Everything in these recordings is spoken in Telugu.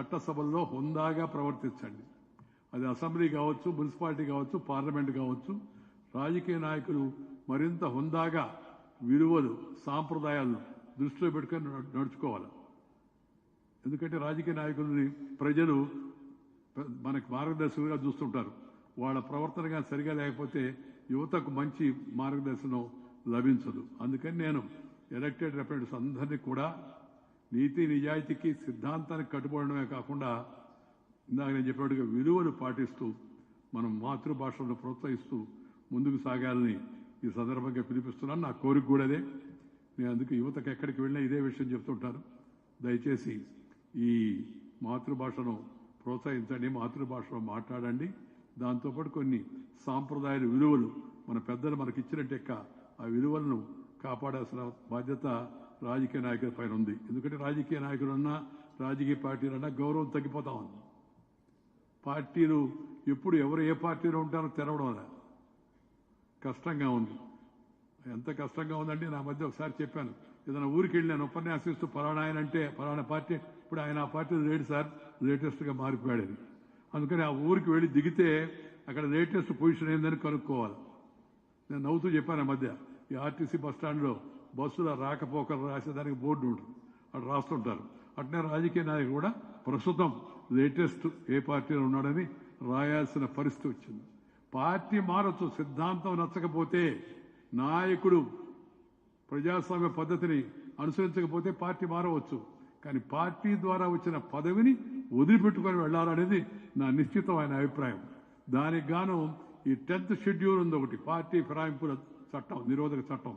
చట్టసభల్లో హుందాగా ప్రవర్తించండి. అది అసెంబ్లీ కావచ్చు మున్సిపాలిటీ కావచ్చు పార్లమెంట్ కావచ్చు రాజకీయ నాయకులు మరింత హుందాగా విలువలు సాంప్రదాయాలను దృష్టిలో పెట్టుకొని నడుచుకోవాలి. ఎందుకంటే రాజకీయ నాయకుల్ని ప్రజలు ప్ర- మనకు మార్గదర్శకులుగా చూస్తుంటారు. వాళ్ళ ప్రవర్తన సరిగా లేకపోతే యువతకు మంచి మార్గదర్శనం లభించదు. అందుకని నేను ఎలక్టెడ్ రిప్రజెంటేటివ్స్ అందరినీ కూడా నీతి నిజాయితీకి సిద్ధాంతానికి కట్టుబడమే కాకుండా ఇందాక నేను చెప్పినట్టుగా విలువలు పాటిస్తూ మనం మాతృభాషను ప్రోత్సహిస్తూ ముందుకు సాగాలని ఈ సందర్భంగా పిలిపిస్తున్నాను. నా కోరిక కూడా అదే. నేను అందుకు యువతకు ఎక్కడికి వెళ్ళినా ఇదే విషయం చెప్తుంటాను. దయచేసి ఈ మాతృభాషను ప్రోత్సహించండి మాతృభాషలో మాట్లాడండి. దాంతోపాటు కొన్ని సాంప్రదాయాల విలువలు మన పెద్దలు మనకి ఇచ్చినట్టెక్క ఆ విలువలను కాపాడాల్సిన బాధ్యత రాజకీయ నాయకుల పైన ఉంది. ఎందుకంటే రాజకీయ నాయకులన్నా రాజకీయ పార్టీలన్నా గౌరవం తగ్గిపోతా ఉంది. పార్టీలు ఎప్పుడు ఎవరు ఏ పార్టీలో ఉంటారో తెరవడం కష్టంగా ఉంది. ఎంత కష్టంగా ఉందంటే నా మధ్య ఒకసారి చెప్పాను. ఏదైనా ఊరికి వెళ్ళాను నేను పలానా ఆయన అంటే పలానా పార్టీ ఇప్పుడు ఆయన ఆ పార్టీ లేడు సార్ లేటెస్ట్గా మారిపోయాడు అందుకని ఆ ఊరికి వెళ్ళి దిగితే అక్కడ లేటెస్ట్ పొజిషన్ ఏందని కనుక్కోవాలి. నేను నవ్వుతూ చెప్పాను ఆ మధ్య ఈ ఆర్టీసీ బస్ స్టాండ్లో బస్సుల రాకపోకలు రాసేదానికి బోర్డు ఉంటుంది. రాస్తుంటారు. అట్నే రాజకీయ నాయకుడు కూడా ప్రస్తుతం లేటెస్ట్ ఏ పార్టీలో ఉన్నాడని రాయాల్సిన పరిస్థితి వచ్చింది. పార్టీ మారచ్చు సిద్ధాంతం నచ్చకపోతే నాయకుడు ప్రజాస్వామ్య పద్ధతిని అనుసరించకపోతే పార్టీ మారవచ్చు. కానీ పార్టీ ద్వారా వచ్చిన పదవిని వదిలిపెట్టుకొని వెళ్ళాలనేది నా నిశ్చితమైన అభిప్రాయం. దానికి గాను ఈ టెన్త్ షెడ్యూల్ ఉంది ఒకటి. పార్టీ ఫిరాయింపుల చట్టం నిరోధక చట్టం.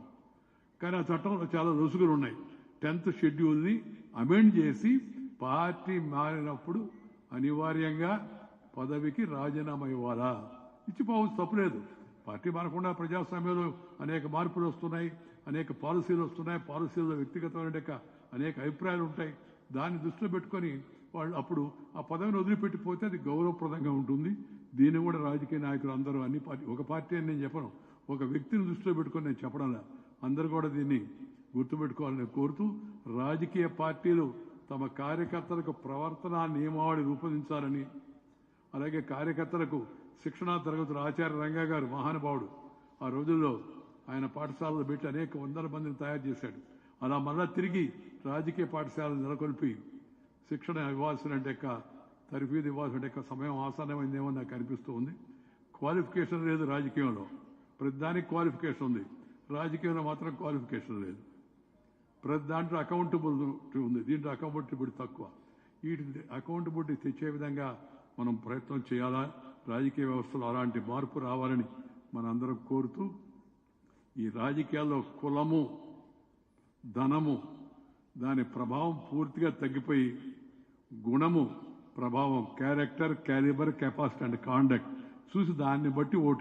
కానీ ఆ చట్టంలో చాలా రుసుగులు ఉన్నాయి టెన్త్ షెడ్యూల్ని అమెండ్ చేసి పార్టీ మారినప్పుడు అనివార్యంగా పదవికి రాజీనామా ఇవ్వాలా? ఇచ్చిపోవచ్చు తప్పులేదు. పార్టీ మారకుండా ప్రజాస్వామ్యంలో అనేక మార్పులు వస్తున్నాయి అనేక పాలసీలు వస్తున్నాయి. పాలసీల్లో వ్యక్తిగతమైన అనేక అభిప్రాయాలు ఉంటాయి. దాన్ని దృష్టిలో పెట్టుకొని వాళ్ళు అప్పుడు ఆ పదవిని వదిలిపెట్టిపోతే అది గౌరవప్రదంగా ఉంటుంది. దీన్ని కూడా రాజకీయ నాయకులు అందరూ అన్ని పార్టీ ఒక పార్టీ అని నేను చెప్పను. ఒక వ్యక్తిని దృష్టిలో పెట్టుకొని నేను చెప్పడంలా. అందరూ కూడా దీన్ని గుర్తుపెట్టుకోవాలని కోరుతూ రాజకీయ పార్టీలు తమ కార్యకర్తలకు ప్రవర్తన నియమావళి రూపొందించాలని అలాగే కార్యకర్తలకు శిక్షణా తరగతులు ఆచార్య రంగా గారు మహానుభావుడు. ఆ రోజుల్లో ఆయన పాఠశాలలు పెట్టి అనేక వందల మందిని తయారు చేశాడు. అలా మళ్ళా తిరిగి రాజకీయ పాఠశాలను నెలకొల్పి శిక్షణ ఇవ్వాల్సిన యొక్క తరఫీదు ఇవ్వాల్సిన యొక్క సమయం ఆసన్నమైందేమో నాకు అనిపిస్తూ ఉంది. క్వాలిఫికేషన్ లేదు రాజకీయంలో. ప్రతిదానికి క్వాలిఫికేషన్ ఉంది. రాజకీయంలో మాత్రం క్వాలిఫికేషన్ లేదు. ప్రతి దాంట్లో అకౌంటబిలిటీ ఉంది. దీంట్లో అకౌంటబిలిటీ తక్కువ. వీటి అకౌంటబిలిటీ తెచ్చే విధంగా మనం ప్రయత్నం చేయాలా? రాజకీయ వ్యవస్థలో అలాంటి మార్పు రావాలని మనందరం కోరుతూ ఈ రాజకీయాల్లో కులము ధనము దాని ప్రభావం పూర్తిగా తగ్గిపోయి గుణము ప్రభావం character calibre capacity and conduct చూసి దాన్ని బట్టి ఓటు